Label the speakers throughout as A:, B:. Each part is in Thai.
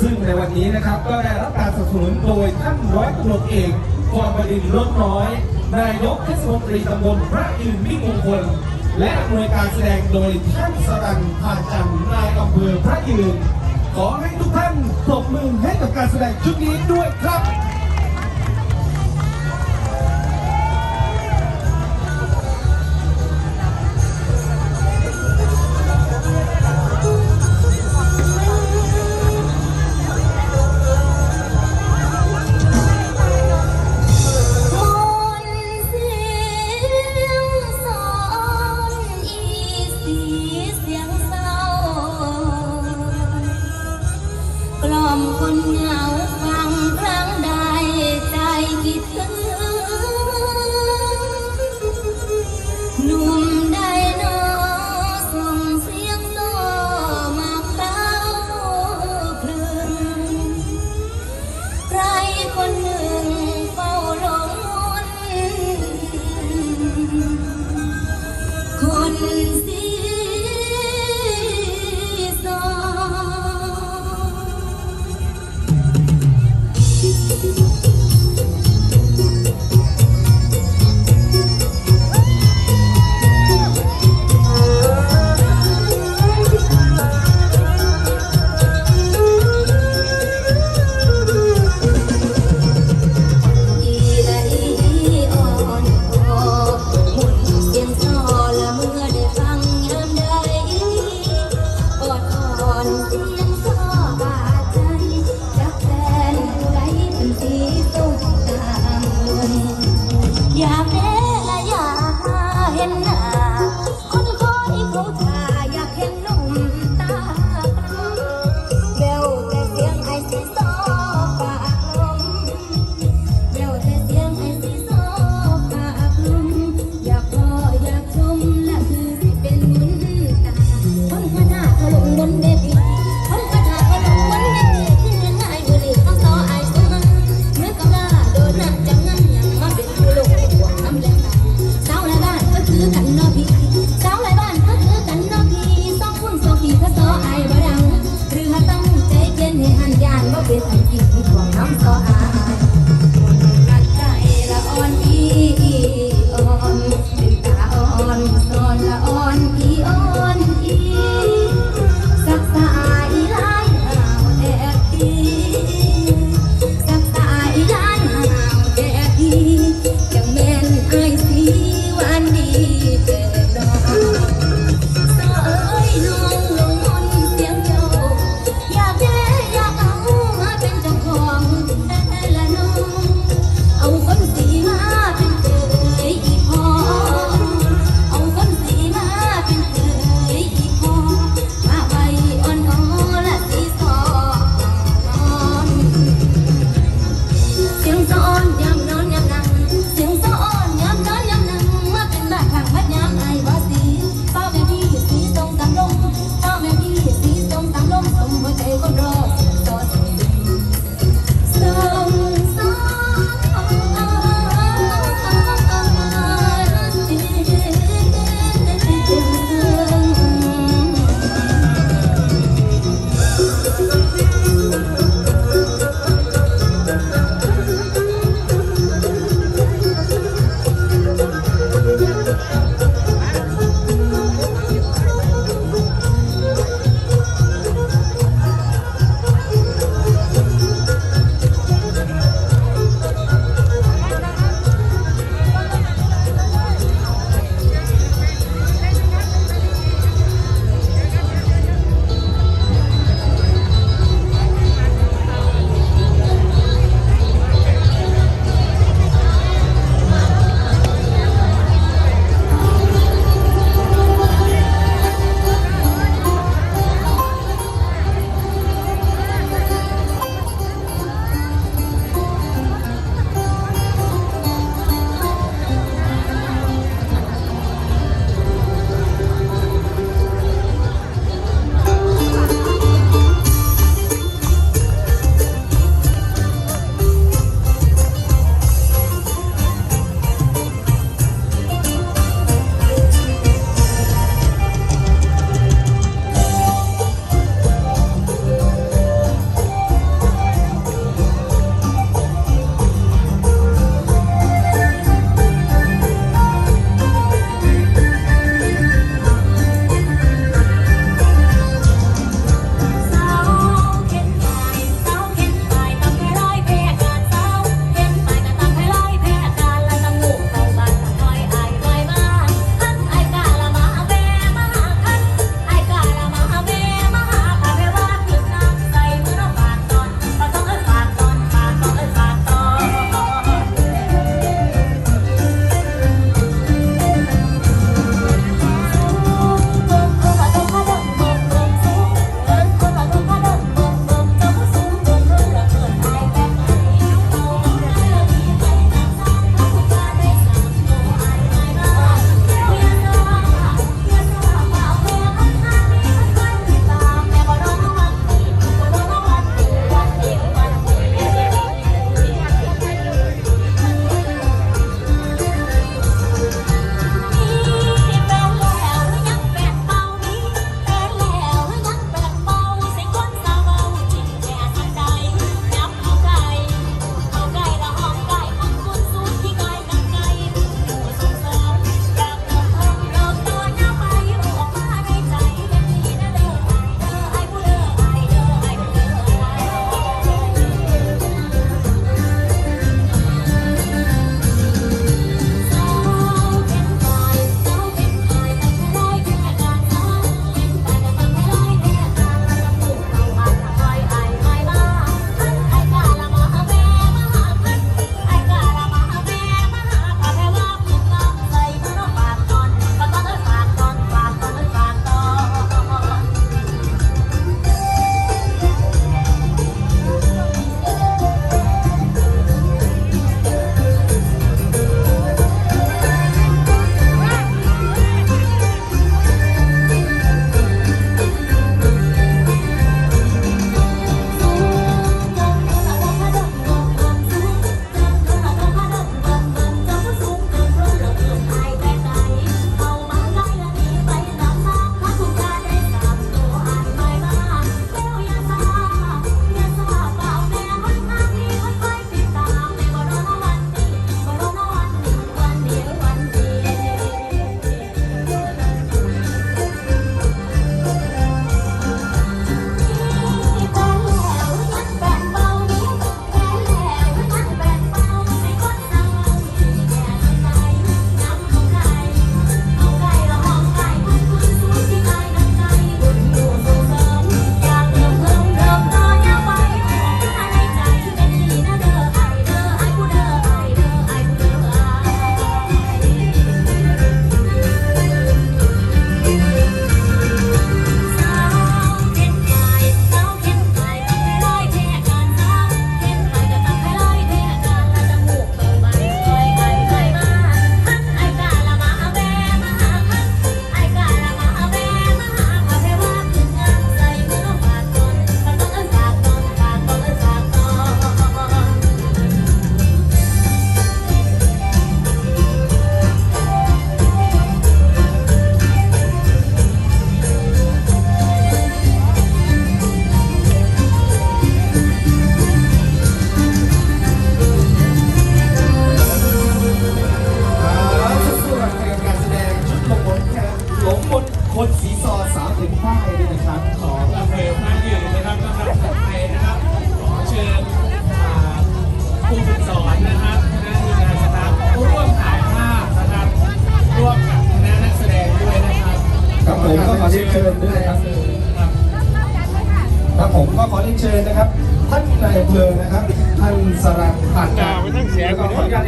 A: ซึ่งในวันนี้นะครับก็ได้รับการสนับสนุนโดยท่านร้อยตำรวจเอกกรบดินทร์ลดน้อย นายกเทศมนตรีตำบลพระยืนมิ่งมงคล และอำนวยการแสดงโดยท่านสรันผ่านจันทร์นายอำเภอพระยืนขอให้ทุกท่านปรบมือให้กับการแสดงชุดนี้ด้วยครับ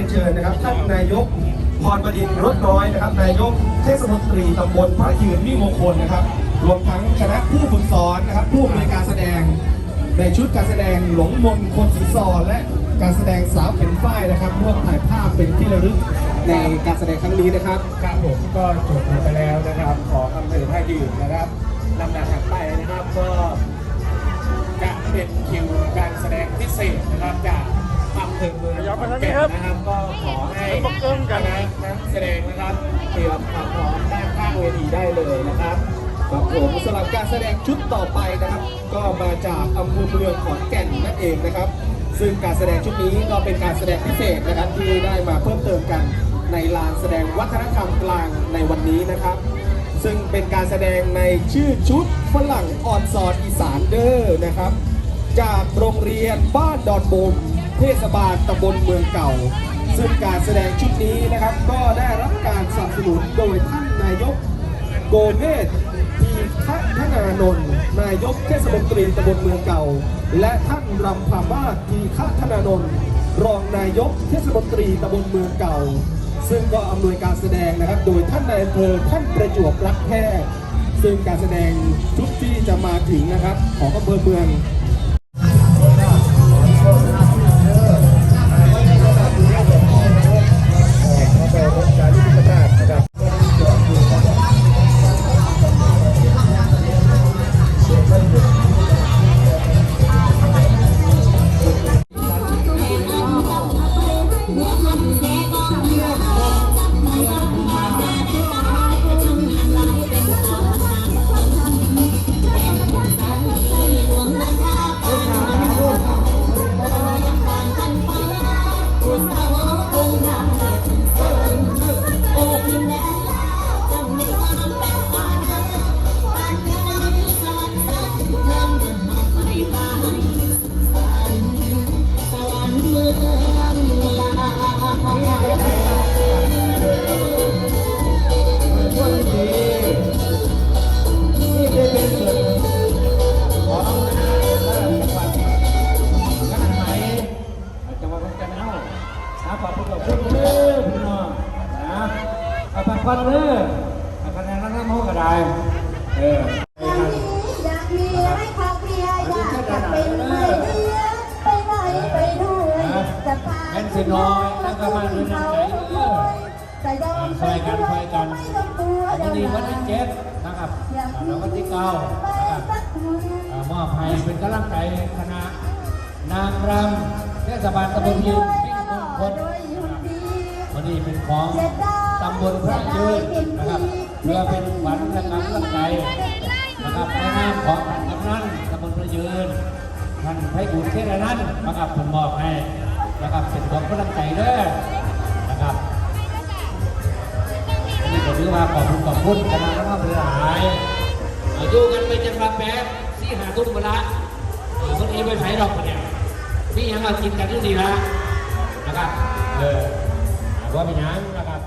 B: รียนเชิ
C: ญนะครับท่านนายกพรประดิษฐ์รถน้อยนะครับนายกเทศมนตรีตำบลพระยืนวิมงคลนะครับ รวมทั้งคณะผู้ฝึกสอนนะครับ ผู้อำนวยการแสดง ในชุดการแสดงหลงมนคนสีซอและการแสดงสาวเข็นฝ้ายนะครับร่วมถ่ายภาพเป็นที่ระลึกในการแสดงครั้งนี้นะครับ
D: ครับผมก็จบไปแล้วนะครับ ของอำเภอท่ายืนนะครับลำดับถัดไปนะครับก็จะเป็นคิวการแสดงพิเศษนะครับจากอำเภอ เมืองขอนแก่นนะครับก็ขอให้คณะนักแสดงนะครับเตรียมความพร้อมด้านข้างเวทีได้เลยนะครับ
C: ครับผมสำหรับการแสดงชุดต่อไปนะครับ ก็มาจากอำเภอเมืองขอนแก่นนั่นเองนะครับ ซึ่งการแสดงชุดนี้ก็เป็นการแสดงพิเศษนะครับที่ได้มาเพิ่มเติมกันในลานแสดงวัฒนธรรมกลางในวันนี้นะครับ ซึ่งเป็นการแสดงในชื่อชุดฝรั่งออนซอนอีสานเดอร์นะครับ จากโรงเรียนบ้านดอนบม เทศบาลตำบลเมืองเก่า ซึ่งการแสดงชุดนี้นะครับ ก็ได้รับการสนับสนุนโดยท่านนายกโกเมศทีฆธนานนท์นายกเทศมนตรีตำบลเมืองเก่า และท่านรำพามาทีฆธนานนท์รองนายกเทศมนตรีตำบลเมืองเก่า ซึ่งก็อำนวยการแสดงนะครับ โดยท่านนายอำเภอท่านประจวบรักแพทย์ซึ่งการแสดงชุดที่จะมาถึงนะครับ ของอำเภอเมือง
D: นแก่นเอานะขอบคุณกับคุณเด้อพี่น้องนะเอาพักผ่อนเด้อเอาคะแนนนั่งน้ำห้องก็ได้ เออ
A: อยากมีให้ครอบครัวอยากเป็นเพื่อนไปไหนไปด้วยจะพา
D: แม่นสิน้อย ช่วยกันช่วยกัน
A: วั
D: นนี้วันที่เจ็ดนะครับแล้ววันที่เก้านะครับมอบให้เป็นกำลังใจคณะนางรำเทศบาลตำบลยืนมิ่งมงคลนะครับวันนี้เป็นของตำบลพระยืนนะครับเพื่อเป็นขวัญและกำลังใจนะครับในนามของท่านกำนันตำบลพระยืนท่านไพบุญเทศนั้นนะครับผมมอบให้นะครับเป็นของกำลังใจเด้อนะครับ ถือว่าขอบคุณขอบคุณคณะรัฐมนตรีหายอาอยู่กันไปจะรับแป๊บสี่หาตุ้มมาละเอาคนนี้ไปไผ่ดอกเนี่ยพี่ยังมากินกันที่นี่ละนะครับเออว่าเป็นยังนะครับ